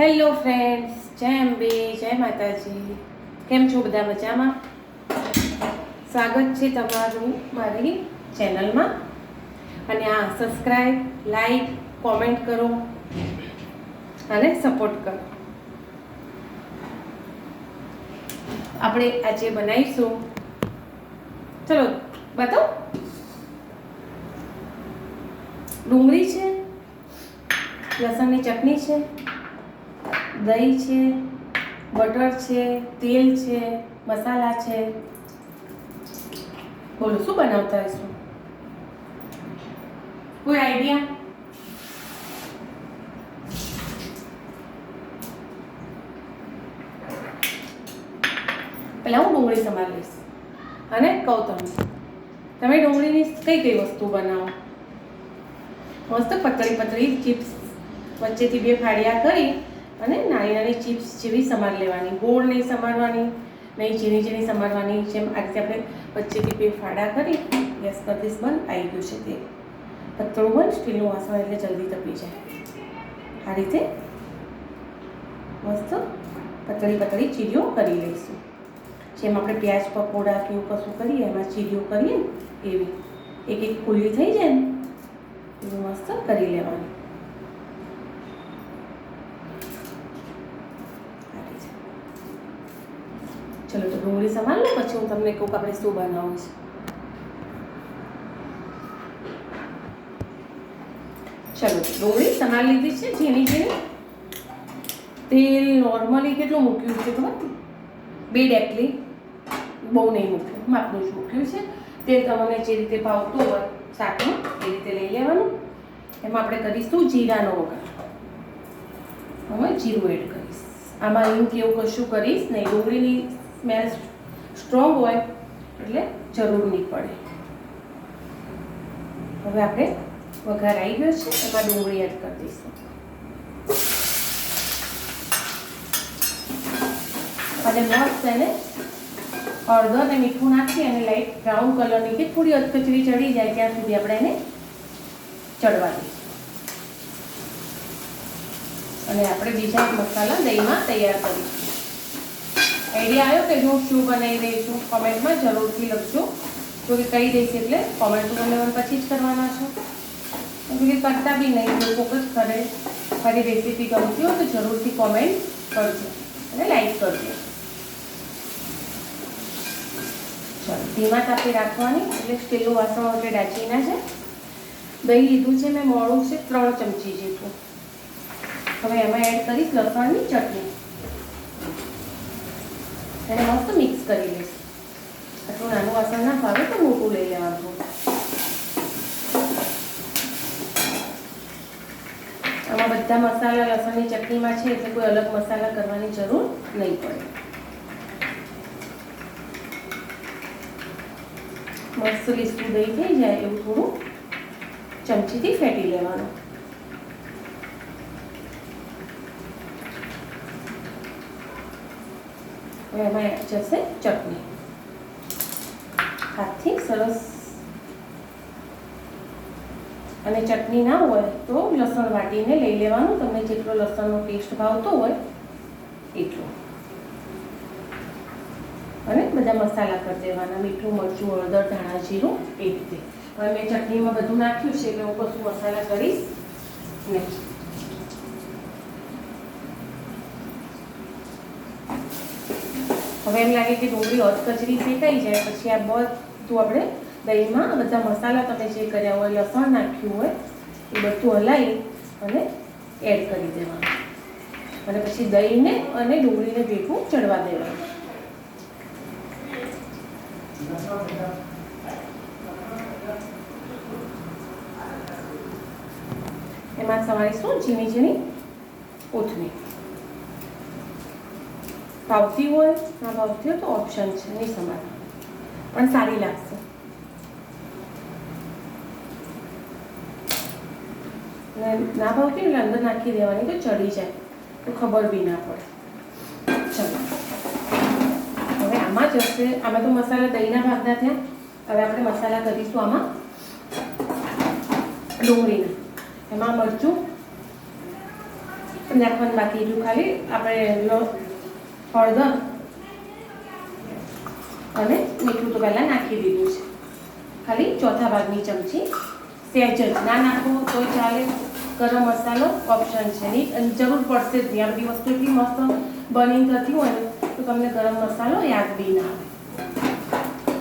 Hello friends જય અંબે, જય માતાજી. કેમ છો બધા મજામાં? સ્વાગત છે તમારું મારી ચેનલમાં. અને આ સબસ્ક્રાઈબ લાઈક કોમેન્ટ કરો અને સપોર્ટ કરો. આપણે આજે બનાવીશું. ચલો, બતાવો. ડુંગળી છે, લસણની ચટણી છે દહીં છે, બટર છે, તેલ છે, મસાલા છે. બોલો, શું બનાવતા હશું? કોઈ આઈડિયા પહેલાં હું ડુંગળી સમાર લઈશ અને કહું તમને, તમે ડુંગળીની કઈ કઈ વસ્તુ બનાવો? મસ્ત પતળી પતળી ચિપ્સ વચ્ચેથી બે ફાડિયા કરી અને નાની નાની ચિપ્સ જેવી સમાર લેવાની, ગોળ નહીં સમારવાની, નહીં ઝીણી ઝીણી સમારવાની, જેમ આ રીતે આપણે વચ્ચેથી બે ફાડા કરી, ગેસ પર દીસ બંધ આવી ગયું છે તે. પતળું બંધ, સ્ટીલનું વાસણ એટલે જલ્દી તપી જાય. આ રીતે મસ્ત પતળી પતળી ચીરીઓ કરી લઈશું. જેમ આપણે પ્યાજ, પકોડા કે એવું કશું કરીએ, એમાં ચીરીઓ કરીએ ને એવી એક એક ખુલ્લી થઈ જાય ને, એવું મસ્ત કરી લેવાની આ રીતે. ચલો તો ડુંગળી સમાર લો, પછી હું તમને કહું કે આપણે શું બનાવવું છે. ચલો, ડુંગળી સમાર લીધી છે, ઝીણી ઝીણી. તેલ નોર્મલી કેટલું મૂક્યું છે ખબર? બે ડેકલી. બહુ નહીં મૂક્યું માપનું જ મૂક્યું છે. તેલ તમને જે રીતે ભાવતું હોય, શાકનું, એ રીતે લઈ લેવાનું. એમાં આપણે કરીશું જીરાનો વઘાર. હવે જીરું એડ કરીશ. આમાં હિંગ કે એવું કશું કરીશ, નહીં, ડુંગળીની સ્મેલ સ્ટ્રોંગ હોય, એટલે જરૂર નહીં પડે. હવે આપણે વઘાર આવી ગયો છે એમાં ડુંગળી એડ કરી દઈશું. અને મસ્ત એને અડધો અને મીઠું નાખી અને લાઈટ બ્રાઉન કલરની કે થોડી અધકચરી ચડી જાય ત્યાં સુધી આપણે એને ચડવા દઈશું. અને આપણે બીજા મસાલા દહીંમાં તૈયાર કરીશું. આઈડિયા આવ્યો કે હું શું બનાવી રહી છું? કોમેન્ટમાં જરૂરથી લખજો. તો કે કહી દઈશ એટલે કોમેન્ટ તમે પછી જ કરવાના છો. કરતા બી નહીં, લોકો જ કરે. મારી રેસીપી ગમતી હોય તો જરૂરથી કોમેન્ટ કરજો અને લાઈક કરજો. ચાલો, ધીમા તાપે રાખવાની, એટલે સ્ટીલનું વાસણ વગેરે ડાચી ના છે દહીં લીધું છે, મેં મોડું છે, ત્રણ ચમચી જેટલું. હવે એમાં એડ કરીશ લસણની ચટણી. એને મસ્ત મિક્સ કરી લઈશ. આટલું નાનું વાસણ ના ફાવે તો મોટું લઈ લેવાનું. આમાં બધા મસાલા, લસણની ચટણીમાં છે એટલે કોઈ અલગ મસાલા કરવાની જરૂર નહીં પડે. મસ્ત લીસું દહીં થઈ જાય એવું થોડું ચમચીથી ફેંટી લેવાનું. એમાં જશે ચટણી. હાથથી સરસ. અને ચટણી ના હોય તો લસણ વાટીને લઈ લેવાનું. તમને જેટલો લસણનો ટેસ્ટ ભાવતો હોય એટલો. અને બધા મસાલા કરી દેવાના. મીઠું, મરચું, હળદર, ધાણા, જીરું, એ રીતે. હવે મેં ચટણીમાં બધું નાખ્યું છે એટલે હું કશું મસાલા કરીશ નહીં. હવે એમ લાગે કે ડુંગળી અધકચરી શેકાઈ જાય પછી આ બધું આપણે દહીંમાં બધા મસાલા તમે જે કર્યા હોય, લસણ નાખ્યું હોય, એ બધું હલાવી અને એડ કરી દેવાનું. અને પછી દહીંને અને ડુંગળીને ભેગું ચડવા દેવાનું. એમાં સમારીશું ઝીણી ઝીણી કોથમીર. ભાવતી હોય ના ભાવતી હોય તો ઓપ્શન છે નહીં સમાર પણ સારી લાગશે ના ભાવતી એટલે અંદર નાખી દેવાની તો ચડી જાય તો ખબર બી ના પડે ચલો હવે આમાં જશે આમાં તો મસાલા દહીંના ભાગના થયા હવે આપણે મસાલા કરીશું આમાં ડુંગળીના એમાં મરચું નાખવાનું બાકી રહ્યું ખાલી આપણે હળદર. અને મીઠું તો પહેલાં નાખી દીધું છે. ખાલી ચોથા ભાગની ચમચી સહેજ જ ના નાખો તો ચાલે. ગરમ મસાલો ઓપ્શન છે નહીં. જરૂર પડશે જ નહીં આ બધી વસ્તુ એટલી મસ્ત બની થતી હોય ને, તો તમને ગરમ મસાલો યાદ બી ના આવે.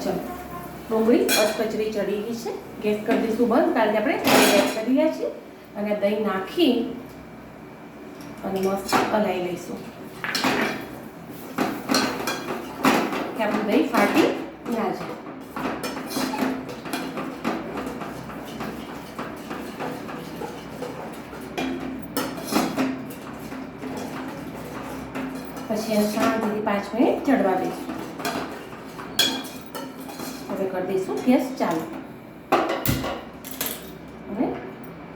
ચલો. ડુંગળી અધકચરી ચડી ગઈ છે. ગેસ કરી દઈશું બંધ, કારણ કે આપણે એડ કરી રહ્યા છીએ. અને દહીં નાખી અને મસ્ત હલાવી લઈશું. કે આપણું દહીં ફાટી ના જાય પછી આ શાંતિથી પાંચ મિનિટ ચડવા દઈશું. હવે કરી દઈશું ગેસ ચાલુ. હવે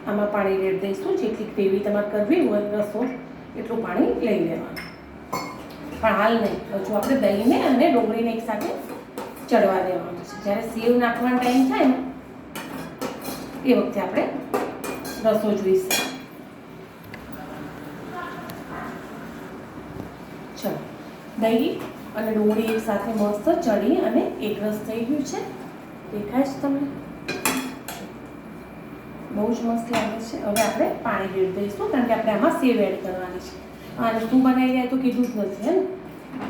આમાં પાણી રેડ દઈશું. જેટલી ગ્રેવી તમારે કરવી હોય, રસો, એટલું પાણી લઈ લેવાનું. પણ હાલ નહીં. હજુ આપણે દહીંને અને ડુંગળીને એકસાથે ચડવા દેવાનું છે. જ્યારે સેવ નાખવાનો ટાઈમ થાય ને, એ વખતે આપણે રસો જોઈશું. ચલો. દહીં અને ડુંગળી એકસાથે મસ્ત ચડી અને એકરસ થઈ ગયું છે. દેખાય છે તમને? બહુ જ મસ્ત લાગે છે. હવે આપણે પાણી રેડ દઈશું, કારણ કે આપણે આમાં સેવ એડ કરવાની છે. અને શું બનાવી રહ્યા તો કીધું જ નથી, એમ?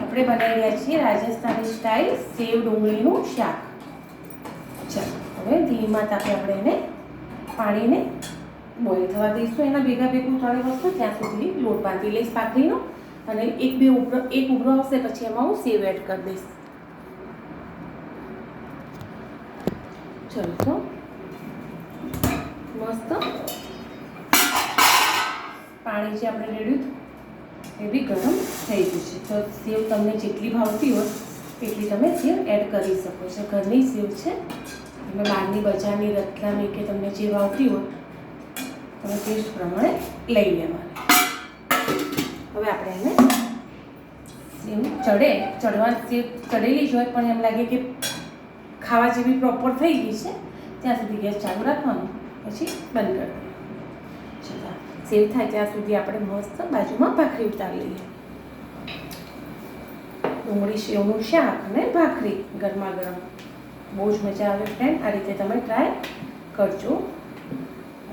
આપણે બનાવી રહ્યા છીએ રાજસ્થાની સ્ટાઇલ સેવ ડુંગળીનું શાક. ચાલો, હવે ધીમા તાપે આપણે એને પાણીને બોઇલ થવા દઈશું. એના ભેગા ભેગું ત્રણેય વસ્તુ ત્યાં સુધી લોટ બાંધી લઈશ પાકડીનો અને એક બે ઉભરો, એક ઉભરો આવશે પછી એમાં હું સેવ એડ કરી દઈશ. ચલો, તો મસ્ત પાણી જે આપણે રેડ્યું એ બી ગરમ થઈ છે. તો સેવ તમને જેટલી ભાવતી હોય એટલી તમે સેવ એડ કરી શકો છો. ઘરની સેવ છે, તમે બહારની બજારની, રતલામી કે તમને જે ભાવતી હોય, તમે ટેસ્ટ પ્રમાણે લઈ લેવાની. હવે આપણે એને સેવ ચડે, ચડવા સેવ ચડેલી જ હોય, પણ એમ લાગે કે ખાવા જેવી પ્રોપર થઈ ગઈ છે, ત્યાં સુધી ગેસ ચાલુ રાખવાનો, પછી બંધ કરી સેવ થાય ત્યાં સુધી આપણે મસ્ત બાજુમાં ભાખરી ઉતારી લઈએ. ડુંગળી, સેવનું શાક અને ભાખરી ગરમા ગરમ બહુ જ મજા આવે ફ્રેન્ડ આ રીતે તમે ટ્રાય કરજો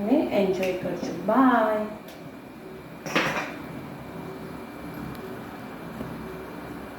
અને એન્જોય કરજો. બાય